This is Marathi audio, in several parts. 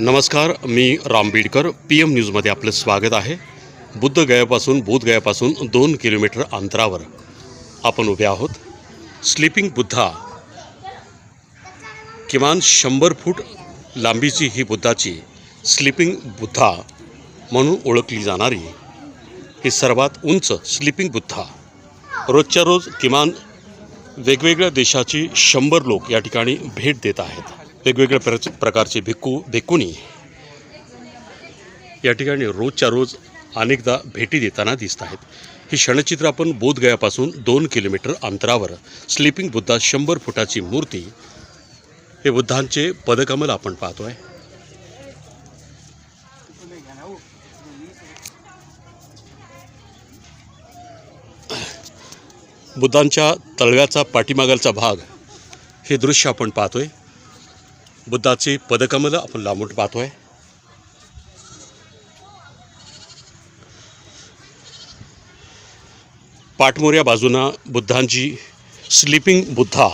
नमस्कार मी राम बीडकर पी एम न्यूजमध्ये आपलं स्वागत आहे. बुद्धगयापासून बोधगयापासून दोन किलोमीटर अंतरावर आपण उभे आहोत. स्लीपिंग बुद्धा किमान शंभर फूट लांबीची ही बुद्धाची स्लीपिंग बुद्धा म्हणून ओळखली जाणारी ही सर्वात उंच स्लीपिंग बुद्धा रोजच्या रोज किमान वेगवेगळ्या देशाची शंभर लोक या ठिकाणी भेट देत आहेत. वेगवेगळ्या प्र प्रकारचे भिक्खू भिक्खुनी या ठिकाणी रोजच्या रोज अनेकदा भेटी देताना दिसत आहेत. हे क्षणचित्र आपण बोधगयापासून दोन किलोमीटर अंतरावर स्लीपिंग बुद्धा शंभर फुटाची मूर्ती हे बुद्धांचे पदकमल आपण पाहतो आहे बुद्धांच्या तळव्याचा पाठीमागालचा भाग हे दृश्य आपण पाहतोय. बुद्धाचे पदकमल आपण लांबून पाहतोय. पाठमोऱ्या बाजूनं बुद्धांची स्लीपिंग बुद्धा.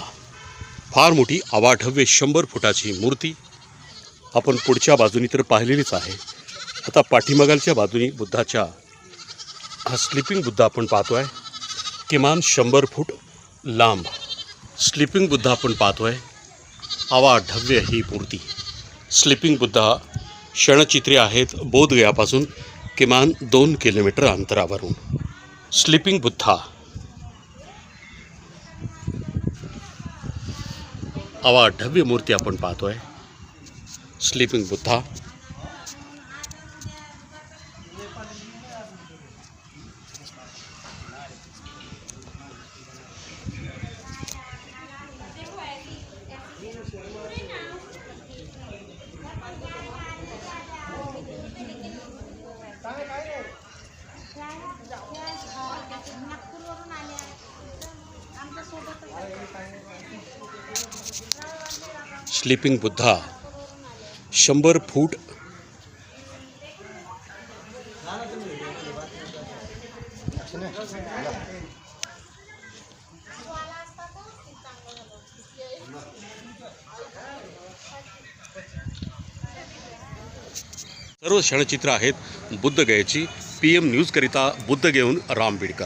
फार मोठी आवाढव्य शंभर फुटाची मूर्ती आपण पुढच्या बाजूनी तर पाहिलेलीच आहे. आता पाठीमागालच्या बाजूनी बुद्धाच्या हा स्लीपिंग बुद्धा आपण पाहतोय. किमान शंभर फूट लांब. स्लीपिंग बुद्धा आपण पाहतोय. अवाढव्य ही मूर्ती स्लीपिंग बुद्धा क्षणचित्रे आहेत बोधगयापासून किमान दोन किलोमीटर अंतरावरून. स्लीपिंग बुद्धा. अवाढव्य मूर्ती आपण पाहतोय. स्लीपिंग बुद्धा. नागपूरवरून आल्या स्लीपिंग बुद्धा शंभर फूट. सर्व क्षणचित्र आहेत बुद्धगयेची. पी एम न्यूजकरिता बुद्धगेहून राम बीडकर.